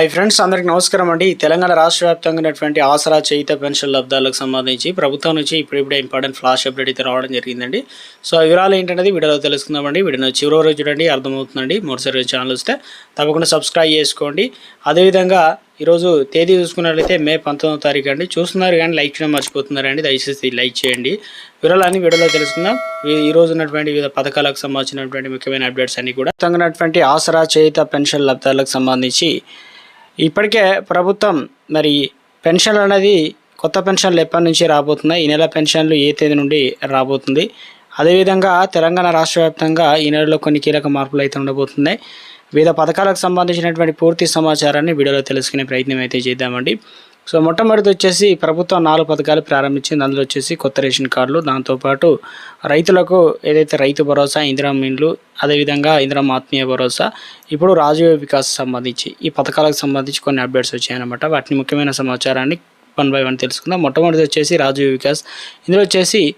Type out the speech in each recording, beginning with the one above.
Hi friends అందరికి నమస్కారం అండి. తెలంగాణ రాష్ట్ర వ్యాప్తంగా ఉన్నటువంటి ఆసరా చేయిత పెన్షన్ లబ్ధాలకు సంబంధించి ప్రభుత్వం నుంచి ఇప్పుడిప్పుడే ఇంపార్టెంట్ ఫ్లాష్ అప్డేట్ అయితే రావడం జరిగిందండి. సో ఆ వివరాలు ఏంటనేది వీడియోలో తెలుసుకుందామండి. వీడియో చివరి వరకు చూడండి అర్థమవుతుందండి. మొదటిసారి ఛానల్ వస్తే తప్పకుండా సబ్స్క్రైబ్ చేసుకోండి. అదేవిధంగా ఈరోజు తేదీ చూసుకున్నట్లయితే మే పంతొమ్మిదో తారీఖు అండి. చూస్తున్నారు కానీ లైక్ చేయడం మర్చిపోతున్నారండి. దయచేసి లైక్ చేయండి. వివరాలన్నీ వీడియోలో తెలుసుకుందాం. ఈ- ఈ రోజు ఉన్నటువంటి వివిధ పథకాలకు సంబంధించినటువంటి ముఖ్యమైన అప్డేట్స్ అన్ని కూడా. ఉన్నటువంటి ఆసరా చేయిత పెన్షన్ లబ్ధాలకు సంబంధించి ఇప్పటికే ప్రభుత్వం మరి పెన్షన్లు అనేది కొత్త పెన్షన్లు ఎప్పటి నుంచి రాబోతున్నాయి? ఈ నెల పెన్షన్లు ఏ తేదీ నుండి రాబోతుంది? అదేవిధంగా తెలంగాణ రాష్ట్ర వ్యాప్తంగా ఈ నెలలో కొన్ని కీలక మార్పులు అయితే ఉండబోతున్నాయి. వివిధ పథకాలకు సంబంధించినటువంటి పూర్తి సమాచారాన్ని వీడియోలో తెలుసుకునే ప్రయత్నం అయితే చేద్దామండి. సో మొట్టమొదటి వచ్చేసి ప్రభుత్వం నాలుగు పథకాలు ప్రారంభించింది. అందులో వచ్చేసి కొత్త రేషన్ కార్డులు దాంతోపాటు రైతులకు ఏదైతే రైతు భరోసా ఇందిరా మిన్లు అదేవిధంగా ఇందిరా ఆత్మీయ భరోసా ఇప్పుడు రాజీవ్ వికాస్ సంబంధించి ఈ పథకాలకు సంబంధించి కొన్ని అప్డేట్స్ వచ్చాయన్నమాట. వాటిని ముఖ్యమైన సమాచారాన్ని వన్ బై వన్ తెలుసుకుందాం. మొట్టమొదటి వచ్చేసి రాజీవ్ వికాస్. ఇందులో వచ్చేసి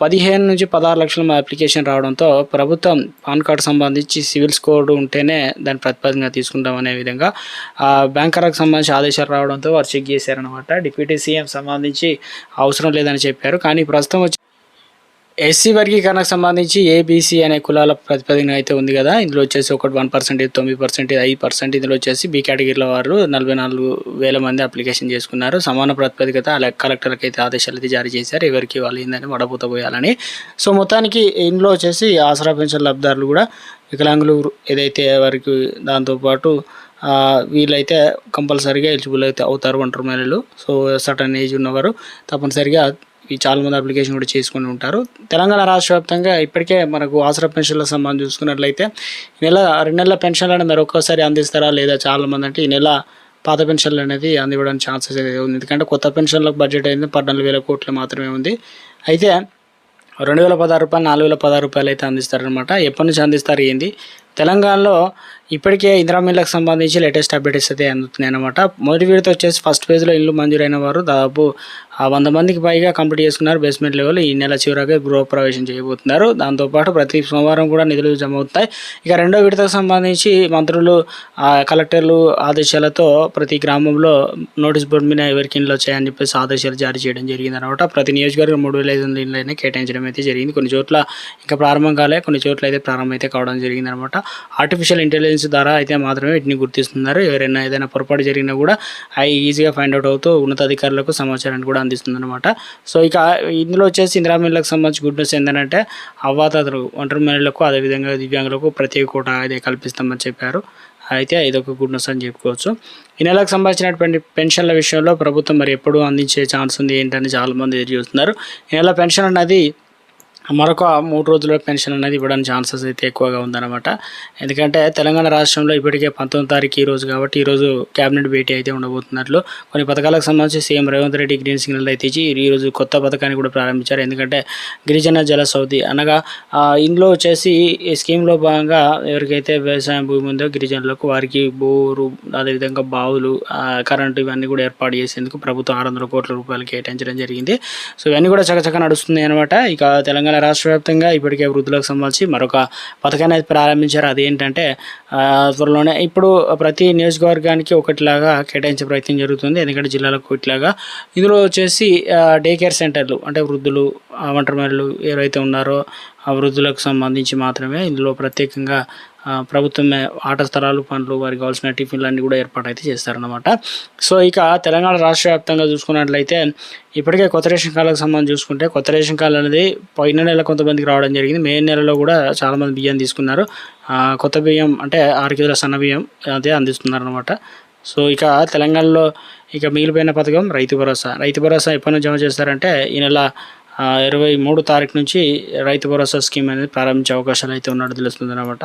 పదిహేను నుంచి పదహారు లక్షల అప్లికేషన్ రావడంతో ప్రభుత్వం పాన్ కార్డు సంబంధించి సివిల్ స్కోర్ ఉంటేనే దాన్ని ప్రతిపాదనగా తీసుకుంటాం అనే విధంగా బ్యాంకర్లకు సంబంధించి ఆదేశాలు రావడంతో వారు చెక్ చేశారనమాట డిప్యూటీ సీఎం సంబంధించి అవసరం లేదని చెప్పారు. కానీ ప్రస్తుతం వచ్చి ఎస్సీ వర్గీకరణకు సంబంధించి ఏబీసీ అనే కులాల ప్రతిపాదన అయితే ఉంది కదా. ఇందులో వచ్చేసి ఒకటి వన్ పర్సెంట్ తొమ్మిది పర్సెంట్ ఐదు పర్సెంట్. ఇందులో వచ్చేసి బి కేటగిరీలో వారు నలభై నాలుగు వేల మంది అప్లికేషన్ చేసుకున్నారు. సమాన ప్రాతిపదికత అలా కలెక్టర్కి అయితే ఆదేశాలు అయితే జారీ చేశారు. ఎవరికి వాళ్ళు ఏందని వడపోత పోయాలని. సో మొత్తానికి ఇందులో వచ్చేసి ఆసరా పెన్షన్ లబ్ధారులు కూడా వికలాంగులు ఏదైతే వారికి దాంతోపాటు వీళ్ళైతే కంపల్సరీగా ఎలిజిబుల్ అయితే అవుతారు ఒంటరి మహిళలు. సో సటన్ ఏజ్ ఉన్నవారు తప్పనిసరిగా ఈ చాలామంది అప్లికేషన్ కూడా చేసుకుని ఉంటారు. తెలంగాణ రాష్ట్ర వ్యాప్తంగా ఇప్పటికే మనకు ఆసరా పెన్షన్ల సంబంధం చూసుకున్నట్లయితే ఈ నెల రెండు నెలల పెన్షన్లను మరొకసారి అందిస్తారా లేదా చాలామంది అంటే ఈ నెల పాత పెన్షన్లు అనేది అందివ్వడానికి ఛాన్సెస్ అయితే ఉంది. ఎందుకంటే కొత్త పెన్షన్లకు బడ్జెట్ అయింది పద్నాలుగు వేల కోట్లు మాత్రమే ఉంది. అయితే రెండు వేల పదహారు రూపాయలు నాలుగు వేల పదహారు రూపాయలు అయితే అందిస్తారనమాట ఎప్పటి నుంచి అందిస్తారు ఏంది? తెలంగాణలో ఇప్పటికే ఇందిరా మిల్లకు సంబంధించి లేటెస్ట్ అప్డేట్స్ అయితే అందుతున్నాయి అనమాట మొదటి విడత వచ్చేసి ఫస్ట్ ఫేజ్లో ఇల్లు మంజూరైన వారు దాదాపు ఆ వంద మందికి పైగా కంప్లీట్ చేసుకున్నారు. బేస్మెంట్ లెవెల్ ఈ నెల చివరగా గృహప్రవేశం చేయబోతున్నారు. దాంతోపాటు ప్రతి సోమవారం కూడా నిధులు జమ అవుతాయి. ఇక రెండో విడతకు సంబంధించి మంత్రులు కలెక్టర్లు ఆదేశాలతో ప్రతి గ్రామంలో నోటీస్ బోర్డు మీద ఎవరికి ఇంట్లో చేయని చెప్పేసి ఆదేశాలు జారీ చేయడం జరిగింది అనమాట ప్రతి నియోజకవర్గం మూడు వేల ఐదు వందల ఇళ్ళు కేటాయించడం అయితే జరిగింది. కొన్ని చోట్ల ఇంకా ప్రారంభం కాలే కొన్ని చోట్ల అయితే ప్రారంభం అయితే కావడం జరిగింది అనమాట ఆర్టిఫిషియల్ ఇంటెలిజెన్స్ ద్వారా అయితే మాత్రమే వీటిని గుర్తిస్తున్నారు. ఎవరైనా ఏదైనా పొరపాటు జరిగినా కూడా అవి ఈజీగా ఫైండ్ అవుట్ అవుతూ ఉన్నతాధికారులకు సమాచారాన్ని కూడా అందిస్తుందన్నమాట. సో ఇక ఇందులో వచ్చేసి ఇందిరా మిల్లకు సంబంధించి గుడ్ న్యూస్ ఏంటంటే అవ్వాతాతలు ఒంటరి మహిళలకు అదేవిధంగా దివ్యాంగులకు ప్రత్యేక కోట అయితే కల్పిస్తామని చెప్పారు. అయితే ఇదొక గుడ్ న్యూస్ అని చెప్పుకోవచ్చు. ఈ నెలకు సంబంధించినటువంటి పెన్షన్ల విషయంలో ప్రభుత్వం మరి ఎప్పుడు అందించే ఛాన్స్ ఉంది ఏంటని చాలామంది ఎదురు చూస్తున్నారు. ఈ నెల పెన్షన్ అనేది మరొక మూడు రోజుల్లో పెన్షన్ అనేది ఇవ్వడానికి ఛాన్సెస్ అయితే ఎక్కువగా ఉందన్నమాట. ఎందుకంటే తెలంగాణ రాష్ట్రంలో ఇప్పటికే పంతొమ్మిది తారీఖు ఈ రోజు కాబట్టి ఈరోజు కేబినెట్ భేటీ అయితే ఉండబోతున్నట్లు. కొన్ని పథకాలకు సంబంధించి CM Revanth Reddy green signal అయితే ఇచ్చి కొత్త పథకాన్ని కూడా ప్రారంభించారు. ఎందుకంటే గిరిజన జల సౌది అనగా ఇందులో వచ్చేసి ఈ స్కీమ్లో భాగంగా ఎవరికైతే వ్యవసాయం భూమి ఉందో గిరిజనులకు వారికి బోరు అదేవిధంగా బావులు కరెంటు ఇవన్నీ కూడా ఏర్పాటు చేసేందుకు ప్రభుత్వం ఆరు వందల కోట్ల రూపాయలు కేటాయించడం జరిగింది. సో ఇవన్నీ కూడా చకచక నడుస్తున్నాయి అనమాట ఇక తెలంగాణ రాష్ట్ర వ్యాప్తంగా ఇప్పటికే వృద్ధులకు సంబంధించి మరొక పథకాన్ని అయితే ప్రారంభించారు. అదేంటంటే త్వరలోనే ఇప్పుడు ప్రతి నియోజకవర్గానికి ఒకటిలాగా కేటాయించే ప్రయత్నం జరుగుతుంది. ఎందుకంటే జిల్లాలకు ఒకటిలాగా. ఇందులో వచ్చేసి డే కేర్ సెంటర్లు అంటే వృద్ధులు ఆ, ఏవైతే ఎవరైతే ఉన్నారో ఆ వృద్ధులకు సంబంధించి మాత్రమే ఇందులో ప్రత్యేకంగా ప్రభుత్వం ప్రభుత్వమే ఆట స్థలాలు పనులు వారికి కావాల్సిన టిఫిన్లు అన్నీ కూడా ఏర్పాటు అయితే చేస్తారనమాట సో ఇక తెలంగాణ రాష్ట్ర వ్యాప్తంగా చూసుకున్నట్లయితే ఇప్పటికే కొత్త రేషన్ కార్డులకు సంబంధించి చూసుకుంటే కొత్త రేషన్ కార్డు అనేది పోయిన నెల కొంతమందికి రావడం జరిగింది. మే నెలలో కూడా చాలామంది బియ్యం తీసుకున్నారు. కొత్త బియ్యం అంటే ఆరు కేజీల సన్న బియ్యం అదే అందిస్తున్నారు అనమాట సో ఇక తెలంగాణలో ఇక మిగిలిపోయిన పథకం రైతు భరోసా. రైతు భరోసా ఎప్పటి నుంచి జమ చేస్తారంటే ఈ నెల ఇరవై మూడు తారీఖు నుంచి రైతు భరోసా స్కీమ్ అనేది ప్రారంభించే అవకాశాలు అయితే ఉన్నట్టు తెలుస్తుంది అనమాట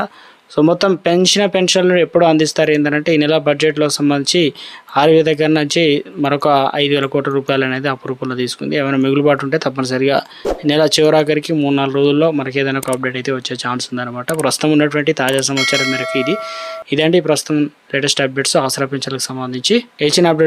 సో మొత్తం పెన్షన్ పెన్షన్లు ఎప్పుడు అందిస్తారు ఏంటంటే ఈ నెల బడ్జెట్లో సంబంధించి ఆరు వేల దగ్గర నుంచి మరొక ఐదు వేల కోట్ల రూపాయలు అనేది రూపంలో తీసుకుంది. ఏమైనా మిగులుబాటు ఉంటే తప్పనిసరిగా ఈ నెల చివరాఖరికి మూడు నాలుగు రోజుల్లో మనకి ఏదైనా ఒక అప్డేట్ అయితే వచ్చే ఛాన్స్ ఉందన్నమాట. ప్రస్తుతం ఉన్నటువంటి తాజా సమాచారం మేరకు ఇది. ఇదండి ప్రస్తుతం లేటెస్ట్ అప్డేట్స్ ఆసరా పెన్షన్లకు సంబంధించి. ఇచ్చిన అప్డేట్